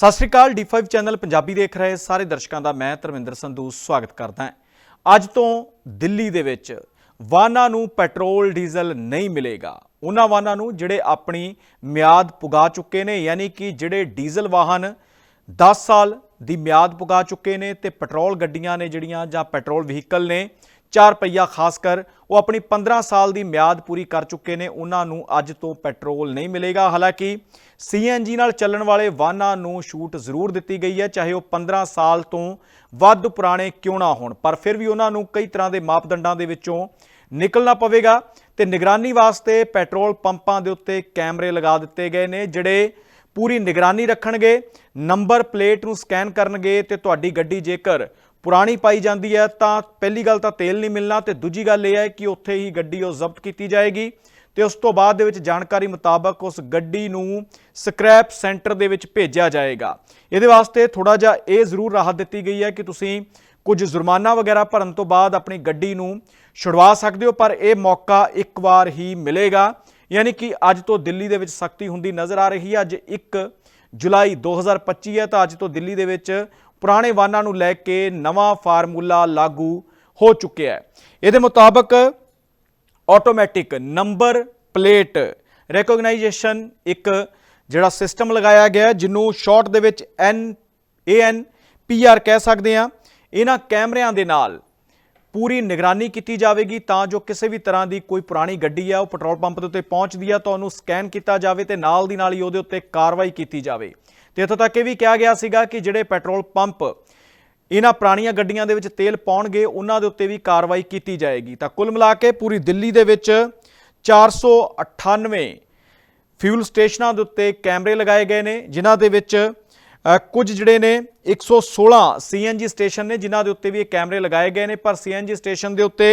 ਸਤਿ ਸ਼੍ਰੀ ਅਕਾਲ D5 channel Punjabi ਦੇਖ ਰਹੇ ਸਾਰੇ ਦਰਸ਼ਕਾਂ ਦਾ ਮੈਂ ਧਰਮਿੰਦਰ ਸੰਧੂ ਸਵਾਗਤ ਕਰਦਾ ਹਾਂ। ਅੱਜ ਤੋਂ ਦਿੱਲੀ ਦੇ ਵਿੱਚ ਵਾਹਨਾਂ ਨੂੰ ਪੈਟਰੋਲ, ਡੀਜ਼ਲ ਨਹੀਂ ਮਿਲੇਗਾ। ਉਹਨਾਂ ਵਾਹਨਾਂ ਨੂੰ ਜਿਹੜੇ ਆਪਣੀ ਮਿਆਦ ਪੁਗਾ ਚੁੱਕੇ ਨੇ, ਯਾਨੀ ਕਿ ਜਿਹੜੇ ਡੀਜ਼ਲ ਵਾਹਨ 10 ਸਾਲ ਦੀ ਮਿਆਦ ਪੁਗਾ ਚੁੱਕੇ ਨੇ ਤੇ ਪੈਟਰੋਲ ਗੱਡੀਆਂ ਨੇ ਜਿਹੜੀਆਂ ਜਾਂ ਪੈਟਰੋਲ ਵਹੀਕਲ ਨੇ ਚਾਰ ਪਹੀਆ ਖਾਸ ਕਰ ਉਹ ਆਪਣੀ 15 ਸਾਲ ਦੀ ਮਿਆਦ ਪੂਰੀ ਕਰ ਚੁੱਕੇ ਨੇ। ਉਹਨਾਂ ਨੂੰ ਅੱਜ ਤੋਂ ਪੈਟਰੋਲ ਨਹੀਂ ਮਿਲੇਗਾ। ਹਾਲਾਂਕਿ ਸੀਐਨਜੀ ਨਾਲ ਚੱਲਣ ਵਾਲੇ ਵਾਹਨਾਂ ਨੂੰ ਛੂਟ ਜ਼ਰੂਰ ਦਿੱਤੀ ਗਈ ਹੈ, ਚਾਹੇ ਉਹ 15 ਸਾਲ ਤੋਂ ਵੱਧ ਪੁਰਾਣੇ ਕਿਉਂ ਨਾ ਹੋਣ। ਪਰ ਫਿਰ ਵੀ ਉਹਨਾਂ ਨੂੰ ਕਈ ਤਰ੍ਹਾਂ ਦੇ ਮਾਪਦੰਡਾਂ ਦੇ ਵਿੱਚੋਂ ਨਿਕਲਣਾ ਪਵੇਗਾ ਤੇ ਨਿਗਰਾਨੀ ਵਾਸਤੇ ਪੈਟਰੋਲ ਪੰਪਾਂ ਦੇ ਉੱਤੇ ਕੈਮਰੇ ਲਗਾ ਦਿੱਤੇ ਗਏ ਨੇ, ਜਿਹੜੇ ਪੂਰੀ ਨਿਗਰਾਨੀ ਰੱਖਣਗੇ, ਨੰਬਰ ਪਲੇਟ ਨੂੰ ਸਕੈਨ ਕਰਨਗੇ ਤੇ ਤੁਹਾਡੀ ਗੱਡੀ ਜੇਕਰ ਪੁਰਾਣੀ ਪਾਈ ਜਾਂਦੀ ਹੈ, ਤਾਂ ਪਹਿਲੀ ਗੱਲ ਤਾਂ ਤੇਲ ਨਹੀਂ ਮਿਲਣਾ ਤੇ ਦੂਜੀ ਗੱਲ ਇਹ ਹੈ ਕਿ ਉੱਥੇ ਹੀ ਗੱਡੀ ਉਹ ਜ਼ਬਤ ਕੀਤੀ ਜਾਏਗੀ ਤੇ ਉਸ ਤੋਂ ਬਾਅਦ ਦੇ ਵਿੱਚ ਜਾਣਕਾਰੀ ਮੁਤਾਬਕ ਉਸ ਗੱਡੀ ਨੂੰ ਸਕ੍ਰੈਪ ਸੈਂਟਰ ਦੇ ਵਿੱਚ ਭੇਜਿਆ ਜਾਏਗਾ। ਇਹਦੇ ਵਾਸਤੇ ਥੋੜਾ ਜਿਹਾ ਇਹ ਜ਼ਰੂਰ ਰਾਹਤ ਦਿੱਤੀ ਗਈ ਹੈ ਕਿ ਤੁਸੀਂ ਕੁਝ ਜੁਰਮਾਨਾ ਵਗੈਰਾ ਭਰਨ ਤੋਂ ਬਾਅਦ ਆਪਣੀ ਗੱਡੀ ਨੂੰ ਛੁਡਵਾ ਸਕਦੇ ਹੋ, ਪਰ ਇਹ ਮੌਕਾ ਇੱਕ ਵਾਰ ਹੀ ਮਿਲੇਗਾ। ਯਾਨੀ ਕਿ ਅੱਜ ਤੋਂ ਦਿੱਲੀ ਦੇ ਵਿੱਚ ਸਖਤੀ ਹੁੰਦੀ ਨਜ਼ਰ ਆ ਰਹੀ ਹੈ। ਅੱਜ 1 ਜੁਲਾਈ 2025 ਹੈ, ਤਾਂ ਅੱਜ ਤੋਂ ਦਿੱਲੀ ਦੇ ਵਿੱਚ ਪੁਰਾਣੇ ਵਾਹਨਾਂ ਨੂੰ ਲੈ ਕੇ ਨਵਾਂ ਫਾਰਮੂਲਾ ਲਾਗੂ ਹੋ ਚੁੱਕਿਆ ਹੈ। ਇਹਦੇ ਮੁਤਾਬਕ ਆਟੋਮੈਟਿਕ ਨੰਬਰ ਪਲੇਟ ਰੈਕੋਗਨਾਈਜੇਸ਼ਨ ਇੱਕ ਜਿਹੜਾ ਸਿਸਟਮ ਲਗਾਇਆ ਗਿਆ ਜਿਹਨੂੰ ਸ਼ਾਰਟ ਦੇ ਵਿੱਚ ਐਨ ਏਐਨ ਪੀਆਰ ਕਹਿ ਸਕਦੇ ਆ ਇਹਨਾਂ ਕੈਮਰਿਆਂ ਦੇ ਨਾਲ ਪੂਰੀ ਨਿਗਰਾਨੀ ਕੀਤੀ ਜਾਵੇਗੀ ਤਾਂ ਜੋ ਕਿਸੇ ਵੀ ਤਰ੍ਹਾਂ ਦੀ ਕੋਈ ਪੁਰਾਣੀ ਗੱਡੀ ਆ, ਉਹ ਪੈਟਰੋਲ ਪੰਪ ਦੇ ਉੱਤੇ ਪਹੁੰਚਦੀ ਆ, ਤਾਂ ਉਹਨੂੰ ਸਕੈਨ ਕੀਤਾ ਜਾਵੇ ਤੇ ਨਾਲ ਦੀ ਨਾਲ ਹੀ ਉਹਦੇ ਉੱਤੇ ਕਾਰਵਾਈ ਕੀਤੀ ਜਾਵੇ। ਤੇ ਇੱਥੋਂ ਤੱਕ ਇਹ ਵੀ ਕਿਹਾ ਗਿਆ ਸੀਗਾ ਕਿ ਜਿਹੜੇ ਪੈਟਰੋਲ ਪੰਪ ਇਹਨਾਂ ਪੁਰਾਣੀਆਂ ਗੱਡੀਆਂ ਦੇ ਵਿੱਚ ਤੇਲ ਪਾਉਣਗੇ, ਉਹਨਾਂ ਦੇ ਉੱਤੇ ਵੀ ਕਾਰਵਾਈ ਕੀਤੀ ਜਾਏਗੀ। ਤਾਂ ਕੁੱਲ ਮਿਲਾ ਕੇ ਪੂਰੀ ਦਿੱਲੀ ਦੇ ਵਿੱਚ 498 ਫਿਊਲ ਸਟੇਸ਼ਨਾਂ ਦੇ ਉੱਤੇ ਕੈਮਰੇ ਲਗਾਏ ਗਏ ਨੇ, ਜਿਨ੍ਹਾਂ ਦੇ ਵਿੱਚ ਕੁਝ ਜਿਹੜੇ ਨੇ 116 ਸੀਐਨਜੀ ਸਟੇਸ਼ਨ ਨੇ, ਜਿਨ੍ਹਾਂ ਦੇ ਉੱਤੇ ਵੀ ਇਹ ਕੈਮਰੇ ਲਗਾਏ ਗਏ ਨੇ। ਪਰ ਸੀਐਨਜੀ ਸਟੇਸ਼ਨ ਦੇ ਉੱਤੇ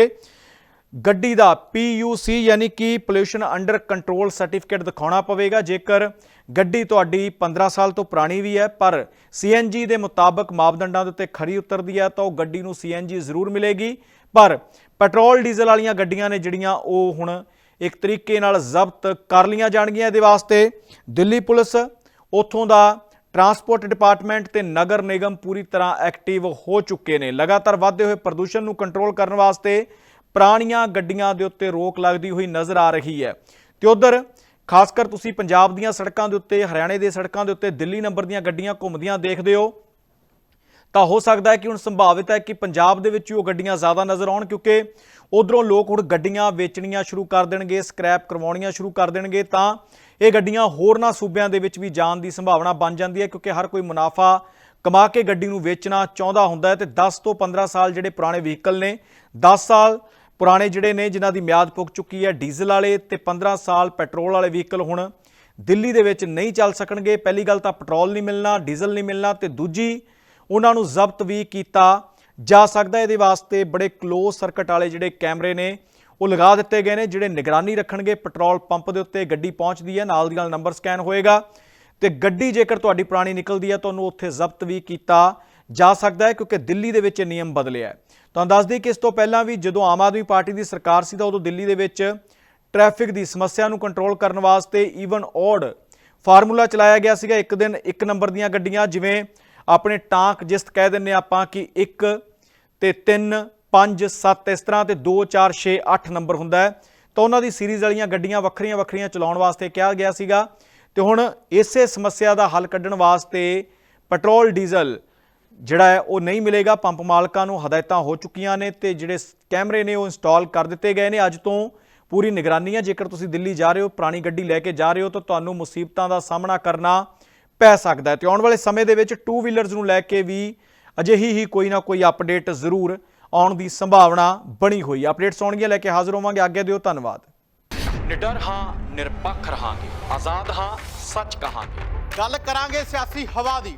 ਗੱਡੀ ਦਾ PUC ਯਾਨੀ ਕਿ ਪੋਲੂਸ਼ਨ ਅੰਡਰ ਕੰਟਰੋਲ ਸਰਟੀਫਿਕੇਟ ਦਿਖਾਉਣਾ ਪਵੇਗਾ। ਜੇਕਰ ਗੱਡੀ ਤੁਹਾਡੀ 15 ਸਾਲ ਤੋਂ ਪੁਰਾਣੀ ਵੀ ਹੈ, ਪਰ CNG ਦੇ ਮੁਤਾਬਕ ਮਾਪਦੰਡਾਂ ਦੇ ਉੱਤੇ ਖਰੀ ਉਤਰਦੀ ਹੈ, ਤਾਂ ਉਹ ਗੱਡੀ ਨੂੰ CNG ਜ਼ਰੂਰ ਮਿਲੇਗੀ। ਪਰ ਪੈਟਰੋਲ, ਡੀਜ਼ਲ ਵਾਲੀਆਂ ਗੱਡੀਆਂ ਨੇ ਜਿਹੜੀਆਂ ਉਹ ਹੁਣ ਇੱਕ ਤਰੀਕੇ ਨਾਲ ਜ਼ਬਤ ਕਰ ਲੀਆਂ ਜਾਣਗੀਆਂ ਇਹਦੇ ਵਾਸਤੇ। ਦਿੱਲੀ ਪੁਲਿਸ ਉੱਥੋਂ ਦਾ ਟਰਾਂਸਪੋਰਟ ਡਿਪਾਰਟਮੈਂਟ ਤੇ ਨਗਰ ਨਿਗਮ ਪੂਰੀ ਤਰ੍ਹਾਂ ਐਕਟਿਵ ਹੋ ਚੁੱਕੇ ਨੇ। ਲਗਾਤਾਰ ਵਧਦੇ ਹੋਏ ਪ੍ਰਦੂਸ਼ਣ ਨੂੰ ਕੰਟਰੋਲ ਕਰਨ ਵਾਸਤੇ ਪੁਰਾਣੀਆਂ ਗੱਡੀਆਂ ਦੇ ਉੱਤੇ ਰੋਕ ਲੱਗਦੀ ਹੋਈ ਨਜ਼ਰ ਆ ਰਹੀ ਹੈ। ਤੇ ਉਧਰ ਖਾਸ ਕਰ ਤੁਸੀਂ ਪੰਜਾਬ ਦੀਆਂ ਸੜਕਾਂ ਦੇ ਉੱਤੇ, ਹਰਿਆਣੇ ਦੇ ਸੜਕਾਂ ਦੇ ਉੱਤੇ ਦਿੱਲੀ ਨੰਬਰ ਦੀਆਂ ਗੱਡੀਆਂ ਘੁੰਮਦੀਆਂ ਦੇਖਦੇ ਹੋ। ਤਾਂ ਹੋ ਸਕਦਾ ਹੈ ਕਿ ਹੁਣ ਸੰਭਾਵਿਤ ਹੈ ਕਿ ਪੰਜਾਬ ਦੇ ਵਿੱਚ ਹੀ ਉਹ ਗੱਡੀਆਂ ਜ਼ਿਆਦਾ ਨਜ਼ਰ ਆਉਣ ਕਿਉਂਕਿ ਉਧਰੋਂ ਲੋਕ ਹੁਣ ਗੱਡੀਆਂ ਵੇਚਣੀਆਂ ਸ਼ੁਰੂ ਕਰ ਦੇਣਗੇ, ਸਕ੍ਰੈਪ ਕਰਵਾਉਣੀਆਂ ਸ਼ੁਰੂ ਕਰ ਦੇਣਗੇ ਤਾਂ ਇਹ ਗੱਡੀਆਂ ਹੋਰਨਾਂ ਸੂਬਿਆਂ ਦੇ ਵਿੱਚ ਵੀ ਜਾਣ ਦੀ ਸੰਭਾਵਨਾ ਬਣ ਜਾਂਦੀ ਹੈ ਕਿਉਂਕਿ ਹਰ ਕੋਈ ਮੁਨਾਫਾ ਕਮਾ ਕੇ ਗੱਡੀ ਨੂੰ ਵੇਚਣਾ ਚਾਹੁੰਦਾ ਹੁੰਦਾ ਹੈ ਤੇ 10 ਤੋਂ 15 ਸਾਲ ਜਿਹੜੇ ਪੁਰਾਣੇ ਵਹੀਕਲ ਨੇ 10 ਸਾਲ ਪੁਰਾਣੇ ਜਿਹੜੇ ਨੇ, ਜਿਨ੍ਹਾਂ ਦੀ ਮਿਆਦ ਪੁੱਗ ਚੁੱਕੀ ਹੈ ਡੀਜ਼ਲ ਵਾਲੇ ਤੇ 15 ਸਾਲ ਪੈਟਰੋਲ ਵਾਲੇ ਵਹੀਕਲ ਹੁਣ ਦਿੱਲੀ ਦੇ ਵਿੱਚ ਨਹੀਂ ਚੱਲ ਸਕਣਗੇ। ਪਹਿਲੀ ਗੱਲ ਤਾਂ ਪੈਟਰੋਲ ਨਹੀਂ ਮਿਲਣਾ, ਡੀਜ਼ਲ ਨਹੀਂ ਮਿਲਣਾ ਤੇ ਦੂਜੀ, ਉਹਨਾਂ ਨੂੰ ਜ਼ਬਤ ਵੀ ਕੀਤਾ ਜਾ ਸਕਦਾ ਇਹਦੇ ਵਾਸਤੇ ਬੜੇ ਕਲੋਜ਼ ਸਰਕਟ ਵਾਲੇ ਜਿਹੜੇ ਕੈਮਰੇ ਨੇ, ਉਹ ਲਗਾ ਦਿੱਤੇ ਗਏ ਨੇ, ਜਿਹੜੇ ਨਿਗਰਾਨੀ ਰੱਖਣਗੇ। ਪੈਟਰੋਲ ਪੰਪ ਦੇ ਉੱਤੇ ਗੱਡੀ ਪਹੁੰਚਦੀ ਹੈ, ਨਾਲ ਦੀ ਨਾਲ ਨੰਬਰ ਸਕੈਨ ਹੋਏਗਾ ਤੇ ਗੱਡੀ ਜੇਕਰ ਤੁਹਾਡੀ ਪੁਰਾਣੀ ਨਿਕਲਦੀ ਹੈ, ਤੁਹਾਨੂੰ ਉੱਥੇ ਜ਼ਬਤ ਵੀ ਕੀਤਾ ਜਾ ਸਕਦਾ ਹੈ, ਕਿਉਂਕਿ ਦਿੱਲੀ ਦੇ ਵਿੱਚ ਇਹ ਨਿਯਮ ਬਦਲਿਆ ਹੈ। ਤੁਹਾਨੂੰ ਦੱਸ ਦਈਏ ਕਿ ਇਸ ਤੋਂ ਪਹਿਲਾਂ ਵੀ ਜਦੋਂ ਆਮ ਆਦਮੀ ਪਾਰਟੀ ਦੀ ਸਰਕਾਰ ਸੀ ਤਾਂ ਉਦੋਂ ਦਿੱਲੀ ਦੇ ਵਿੱਚ ਟ੍ਰੈਫਿਕ ਦੀ ਸਮੱਸਿਆ ਨੂੰ ਕੰਟਰੋਲ ਕਰਨ ਵਾਸਤੇ ਈਵਨ ਔਡ ਫਾਰਮੂਲਾ ਚਲਾਇਆ ਗਿਆ ਸੀਗਾ। ਇੱਕ ਦਿਨ ਇੱਕ ਨੰਬਰ ਦੀਆਂ ਗੱਡੀਆਂ ਜਿਵੇਂ ਆਪਣੇ ਟਾਂਕ ਜਿਸ ਕਹਿ ਦਿੰਨੇ ਆਪਾਂ ਕਿ 1 ਤੇ 3 5 7 ਇਸ ਤਰ੍ਹਾਂ ਤੇ 2 4 6 8 ਨੰਬਰ ਹੁੰਦਾ ਹੈ। ਤਾਂ ਉਹਨਾਂ ਦੀ ਸੀਰੀਜ਼ ਵਾਲੀਆਂ ਗੱਡੀਆਂ ਵੱਖਰੀਆਂ ਵੱਖਰੀਆਂ ਚਲਾਉਣ ਵਾਸਤੇ ਕਿਹਾ ਗਿਆ ਸੀਗਾ। ਤੇ ਹੁਣ ਇਸੇ ਸਮੱਸਿਆ ਦਾ ਹੱਲ ਕੱਢਣ ਵਾਸਤੇ ਪੈਟਰੋਲ ਡੀਜ਼ਲ ਜਿਹੜਾ ਹੈ ਉਹ ਨਹੀਂ ਮਿਲੇਗਾ। ਪੰਪ ਮਾਲਕਾਂ ਨੂੰ ਹਦਾਇਤਾਂ ਹੋ ਚੁੱਕੀਆਂ ਨੇ ਤੇ ਜਿਹੜੇ ਕੈਮਰੇ ਨੇ ਉਹ ਇੰਸਟਾਲ ਕਰ ਦਿੱਤੇ ਗਏ ਨੇ। ਅੱਜ ਤੋਂ ਪੂਰੀ ਨਿਗਰਾਨੀ ਹੈ। ਜੇਕਰ ਤੁਸੀਂ ਦਿੱਲੀ ਜਾ ਰਹੇ ਹੋ ਪੁਰਾਣੀ ਗੱਡੀ ਲੈ ਕੇ ਜਾ ਰਹੇ ਹੋ ਤਾਂ ਤੁਹਾਨੂੰ ਮੁਸੀਬਤਾਂ ਦਾ ਸਾਹਮਣਾ ਕਰਨਾ ਪੈ ਸਕਦਾ ਹੈ। ਤੇ ਆਉਣ ਵਾਲੇ ਸਮੇਂ ਦੇ ਵਿੱਚ ਟੂ ਵੀਲਰਸ ਨੂੰ ਲੈ ਕੇ ਵੀ ਅਜਿਹੀ ਹੀ ਕੋਈ ਨਾ ਕੋਈ ਅਪਡੇਟ ਜ਼ਰੂਰ ਆਉਣ ਦੀ ਸੰਭਾਵਨਾ ਬਣੀ ਹੋਈ ਹੈ। ਅਪਡੇਟਸ ਆਉਣਗੀਆਂ ਲੈ ਕੇ ਹਾਜ਼ਰ ਹੋਵਾਂਗੇ। ਆਗੇ ਦਿਓ ਧੰਨਵਾਦ। ਨਿਡਰ ਹਾਂ ਨਿਰਪੱਖ ਰਹਾਂਗੇ। ਆਜ਼ਾਦ ਹਾਂ ਸੱਚ ਕਹਾਂਗੇ। ਗੱਲ ਕਰਾਂਗੇ ਸਿਆਸੀ ਹਵਾ ਦੀ।